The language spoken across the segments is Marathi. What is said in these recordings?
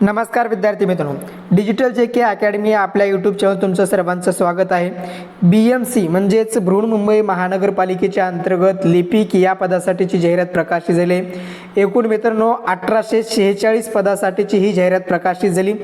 नमस्कार विद्यार्थी मित्रांनो. डिजिटल जे के अकॅडमी आपल्या यूट्यूब चॅनल तुमचं सर्वांचं स्वागत आहे. बी एम सी म्हणजेच बृहन्मुंबई महानगरपालिकेच्या अंतर्गत लिपिक या पदासाठीची जाहिरात प्रकाशित झाली. एकूण मित्रांनो अठराशे शेहेचाळीस पदासाठीची ही जाहिरात प्रकाशित झाली.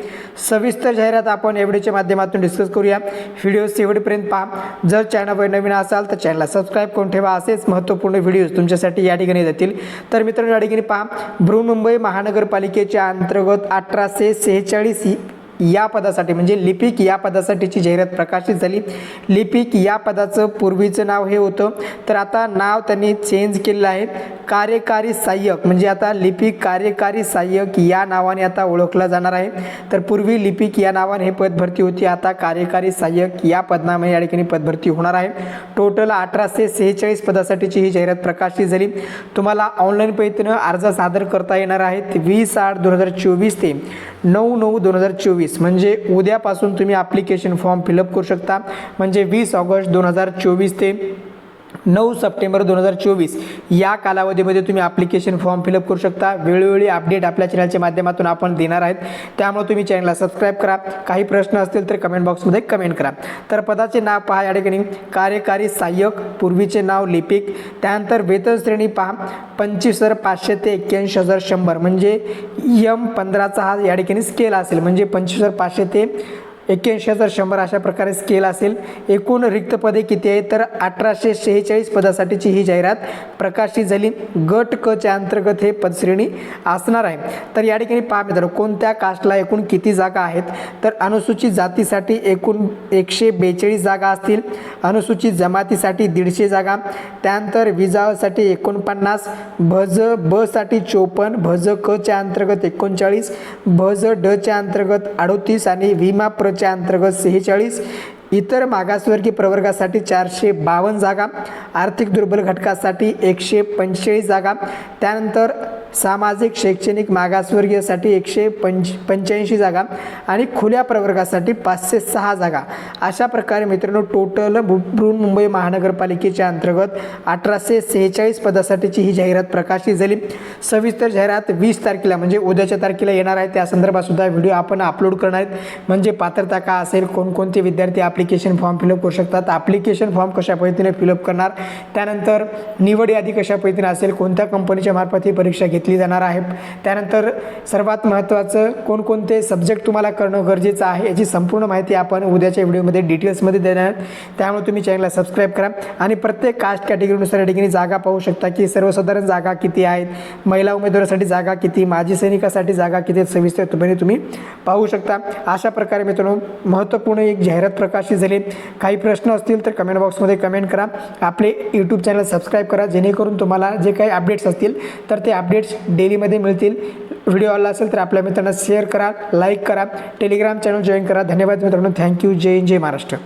सविस्तर जाहिरात आपण एवढीच्या माध्यमातून डिस्कस करूया. व्हिडिओ शेवटपर्यंत पहा. जर चॅनलवर नवीन असाल तर चॅनलला सबस्क्राईब करून ठेवा. असेच महत्त्वपूर्ण व्हिडिओज तुमच्यासाठी या ठिकाणी जातील तर मित्रांनो या ठिकाणी पहा. बृहन्मुंबई महानगरपालिकेच्या अंतर्गत अठरा अठराशे सेहेचाळीस ही या पदासाठी म्हणजे लिपिक या पदासाठीची जाहिरात प्रकाशित झाली. लिपिक या पदाचं पूर्वीचं नाव हे होतं. तर आता नाव त्यांनी चेंज केलेलं आहे. कार्यकारी सहाय्यक म्हणजे आता लिपिक कार्यकारी सहाय्यक या नावाने आता ओळखला जाणार आहे. तर पूर्वी लिपिक या नावाने हे पद भरती होती आता कार्यकारी सहाय्यक या पदनामे या ठिकाणी पदभरती होणार आहे. टोटल अठराशे सेहेचाळीस पदासाठीची ही जाहिरात प्रकाशित झाली. तुम्हाला ऑनलाईन पद्धतीनं अर्ज सादर करता येणार आहेत. वीस आठ दोन हजार चोवीस ते नऊ नऊ दोन हजार चोवीस. म्हणजे उद्यापासून तुम्ही ॲप्लिकेशन फॉर्म फिलअप करू शकता. म्हणजे वीस ऑगस्ट दोन हजार चोवीस ते नऊ सप्टेंबर दोन हजार चोवीस. या कालावधीमध्ये तुम्ही ॲप्लिकेशन फॉर्म फिलअप करू शकता. वेळोवेळी अपडेट आपल्या चॅनलच्या माध्यमातून आपण देणार आहेत. त्यामुळे तुम्ही चॅनलला सबस्क्राईब करा. काही प्रश्न असतील तर कमेंट बॉक्समध्ये कमेंट करा. तर पदाचे नाव पहा या ठिकाणी. कार्यकारी सहाय्यक पूर्वीचे नाव लिपिक. त्यानंतर वेतन श्रेणी पहा. पंचवीस हजार पाचशे ते एक्क्याऐंशी हजार शंभर. म्हणजे यम पंधराचा हा या ठिकाणी स्केल असेल. म्हणजे पंचवीस हजार पाचशे ते एक्क्याऐंशी हजार शंभर अशा प्रकारे स्केल असेल. एकूण रिक्त पदे किती आहेत? तर अठराशे शेहेचाळीस पदासाठीची ही जाहिरात प्रकाशित झाली. गट क च्या अंतर्गत हे पदश्रेणी असणार आहे. तर या ठिकाणी पहा मित्रांनो कोणत्या कास्टला एकूण किती जागा आहेत? तर अनुसूचित जातीसाठी एकूण एकशे बेचाळीस जागा असतील. अनुसूचित जमातीसाठी दीडशे जागा. त्यानंतर विजावासाठी एकोणपन्नास. भज बसाठी चोपन्न. भज क च्या अंतर्गत एकोणचाळीस. भज ड च्या अंतर्गत अडोतीस. आणि विमा प्र च्या अंतर्गत सेहेचाळीस इतर मागासवर्गीय प्रवर्गासाठी चारशे बावन्न जागा आर्थिक दुर्बल घटकासाठी एकशे पंचेचाळीस जागा त्यानंतर सामाजिक शैक्षणिक मागासवर्गीयसाठी एकशे पंच पंच्याऐंशी जागा आणि खुल्या प्रवर्गासाठी पाचशे सहा जागा. अशा प्रकारे मित्रांनो टोटल बु बृहन्मुंबई महानगरपालिकेच्या अंतर्गत अठराशे सेहेचाळीस पदासाठीची ही जाहिरात प्रकाशित झाली. सविस्तर जाहिरात वीस तारखेला म्हणजे उद्याच्या तारखेला येणार आहे. त्या संदर्भातसुद्धा व्हिडिओ आपण अपलोड करणार आहेत. म्हणजे पात्रता का असेल कोणकोणते विद्यार्थी ॲप्लिकेशन फॉर्म फिलअप करू शकतात ॲप्लिकेशन फॉर्म कशा पद्धतीने फिलअप करणार त्यानंतर निवड यादी कशा पद्धतीने असेल कोणत्या कंपनीच्या मार्फत ही परीक्षा घेतली जाणार आहे त्यानंतर सर्वात महत्त्वाचं कोणकोणते सब्जेक्ट तुम्हाला करणं गरजेचं आहे याची संपूर्ण माहिती आपण उद्याच्या व्हिडिओमध्ये डिटेल्समध्ये देणार आहेत. त्यामुळे तुम्ही चॅनलला सबस्क्राईब करा. आणि प्रत्येक कास्ट कॅटेगरीनुसार या ठिकाणी जागा पाहू शकता की सर्वसाधारण जागा किती आहेत महिला उमेदवारासाठी जागा किती माजी सैनिकासाठी जागा किती सविस्तर सविस्तरपणे तुम्ही पाहू शकता. अशा प्रकारे मित्रांनो महत्त्वपूर्ण एक जाहिरात प्रकाशित झाली. काही प्रश्न असतील तर कमेंट बॉक्समध्ये कमेंट करा. आपले यूट्यूब चॅनल सबस्क्राईब करा. जेणेकरून तुम्हाला जे काही अपडेट्स असतील तर ते अपडेट्स डेलीमध्ये मिळतील. व्हिडिओ आला असेल तर आपल्या मित्रांना शेअर करा लाईक करा टेलिग्राम चॅनल जॉईन करा. धन्यवाद मित्रांनो. थँक्यू जय हिंद, जय महाराष्ट्र.